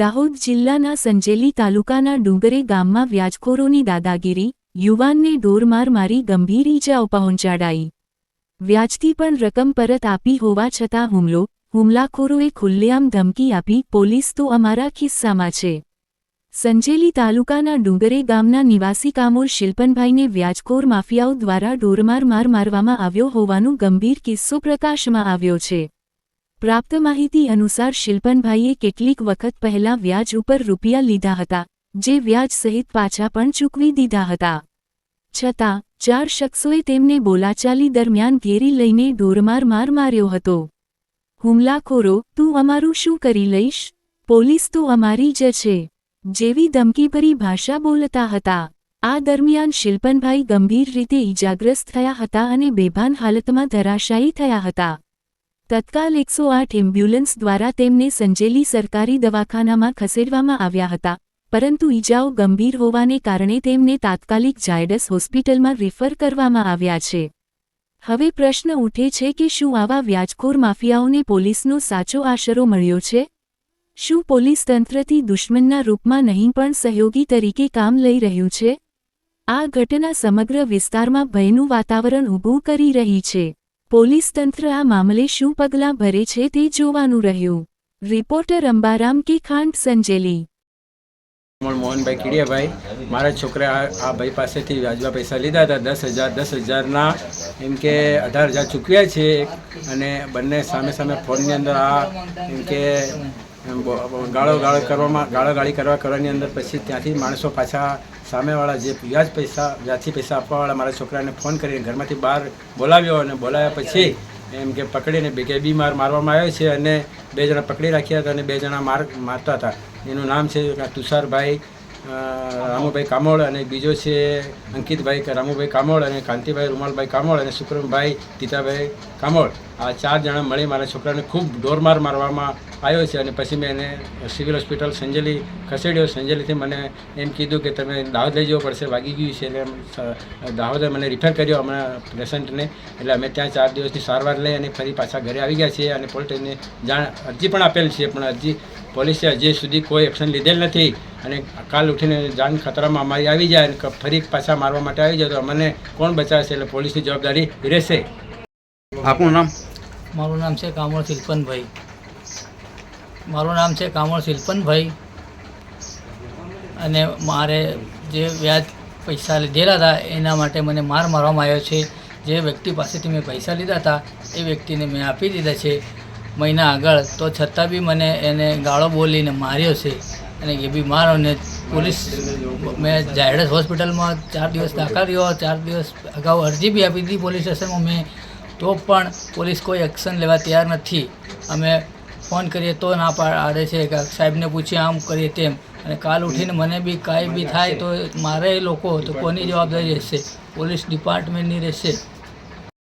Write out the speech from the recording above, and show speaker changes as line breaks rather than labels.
દાહોદ જિલ્લાના સંજેલી તાલુકાના ડુંગરે ગામમાં વ્યાજખોરોની દાદાગીરી, યુવાનને ઢોરમાર મારી ગંભીર ઈજાઓ પહોંચાડાઈ. વ્યાજથી પણ રકમ પરત આપી હોવા છતાં હુમલો, હુમલાખોરોએ ખુલ્લેઆમ ધમકી આપી, પોલીસ તો અમારા ખિસ્સામાં છે. સંજેલી તાલુકાના ડુંગરે ગામના નિવાસી કામોર શિલ્પનભાઈને વ્યાજખોર માફિયાઓ દ્વારા ઢોરમાર માર મારવામાં આવ્યો હોવાનું ગંભીર કિસ્સો પ્રકાશમાં આવ્યો છે. પ્રાપ્ત માહિતી અનુસાર શિલ્પનભાઈએ કેટલીક વખત પહેલા વ્યાજ ઉપર રૂપિયા લીધા હતા, જે વ્યાજ સહિત પાછા પણ ચૂકવી દીધા હતા. છતાં, ચાર શખ્સોએ તેમને બોલાચાલી દરમિયાન ઘેરી લઈને ઢોરમાર માર માર્યો હતો. હુમલાખોરો, તું અમારું શું કરી લઈશ? પોલીસ તો અમારી જ છે. જેવી ધમકીભરી ભાષા બોલતા હતા. આ દરમિયાન શિલ્પનભાઈ ગંભીર રીતે ઈજાગ્રસ્ત થયા હતા અને બેભાન હાલતમાં ધરાશાયી થયા હતા. તત્કાલ એકસો આઠ એમ્બ્યુલન્સ દ્વારા તેમને સંજેલી સરકારી દવાખાનામાં ખસેડવામાં આવ્યા હતા, પરંતુ ઈજાઓ ગંભીર હોવાને કારણે તેમને તાત્કાલિક ઝાયડસ હોસ્પિટલમાં રિફર કરવામાં આવ્યા છે. હવે પ્રશ્ન ઉઠે છે કે શું આવા વ્યાજખોર માફિયાઓને પોલીસનો સાચો આશરો મળ્યો છે? શું પોલીસ તંત્રથી દુશ્મનના રૂપમાં નહીં પણ સહયોગી તરીકે કામ લઈ રહ્યું છે? આ ઘટના સમગ્ર વિસ્તારમાં ભયનું વાતાવરણ ઊભું કરી રહી છે. પોલીસ તંત્ર આ મામલે શું પગલાં ભરે છે તે જોવાનું રહ્યું. રિપોર્ટર અંબારામ કે ખાંડ, સંજેલી.
મોહન મોહનભાઈ કીડિયાભાઈ, મારા છોકરા આ ભાઈ પાસેથી વ્યાજવા પૈસા લીધા હતા. દસ હજાર, દસ હજારના એમ કે અઢાર હજાર ચૂકવ્યા છે. અને બંને સામે સામે ફોનની અંદર આ એમ કે ગાળો ગાળો કરવામાં ગાળો ગાળી કરવા કરવાની અંદર પછી ત્યાંથી માણસો પાછા સામેવાળા જે વ્યાજ પૈસા વ્યાજથી પૈસા આપવાવાળા મારા છોકરાને ફોન કરીને ઘરમાંથી બહાર બોલાવ્યો અને બોલાવ્યા પછી એમ કે પકડીને બે બી માર મારવામાં આવ્યો છે અને બે જણા પકડી રાખ્યા હતા અને બે જણા માર મારતા હતા. એનું નામ છે તુષારભાઈ રામુભાઈ કામોળ અને બીજો છે અંકિતભાઈ રામુભાઈ કામોળ અને કાંતિભાઈ રૂમાલભાઈ કામોળ અને સુક્રમભાઈ તીતાભાઈ કામોળ. આ ચાર જણા મળી મારા છોકરાને ખૂબ ઢોરમાર મારવામાં આવ્યો છે અને પછી મેં એને સિવિલ હોસ્પિટલ સંજેલી ખસેડ્યો. સંજેલીથી મને એમ કીધું કે તમે દાહોદ લઈ જવો પડશે. વાગી ગયું છે એટલે એમ દાહોદે મને રિફર કર્યો હમણાં પેશન્ટને. એટલે અમે ત્યાં ચાર દિવસની સારવાર લઈ અને ફરી પાછા ઘરે આવી ગયા છીએ અને પોલીસને જાણ અરજી પણ આપેલ છે. પણ અરજી પોલીસે હજી સુધી કોઈ એક્શન લીધેલ નથી અને કાલ ઉઠીને જાન ખતરામાં અમારી આવી જાય અને ફરી પાછા મારવા માટે આવી જાય તો અમને કોણ બચાવશે? એટલે પોલીસની જવાબદારી રહેશે.
આપનું નામ?
મારું નામ છે કામળ શિલ્પનભાઈ. મારું નામ છે કામળ શિલ્પનભાઈ. અને મારે જે વ્યાજ પૈસા લીધેલા હતા, એના માટે મને માર મારવામાં આવ્યો છે. જે વ્યક્તિ પાસેથી મેં પૈસા લીધા હતા, એ વ્યક્તિને મેં આપી દીધા છે. મહિના આગળ, તો છતાં બી મને એને ગાળો બોલીને માર્યો છે. અને એ બી મારો ને પોલીસ મેં ઝાયડસ હોસ્પિટલમાં ચાર દિવસ દાખલ રહ્યો, ચાર દિવસ અગાઉ અરજી બી આપી દીધી પોલીસ સ્ટેશનમાં મેં. તો પણ પોલીસ કોઈ એક્શન લેવા તૈયાર નથી. અમે ફોન કરીએ તો ના પાડે છે કે સાહેબને પૂછીએ આમ કરીએ તેમ. અને કાલ ઉઠીને મને બી કાંઈ બી થાય તો મારે લોકો તો કોની જવાબદારી રહેશે? પોલીસ ડિપાર્ટમેન્ટની રહેશે?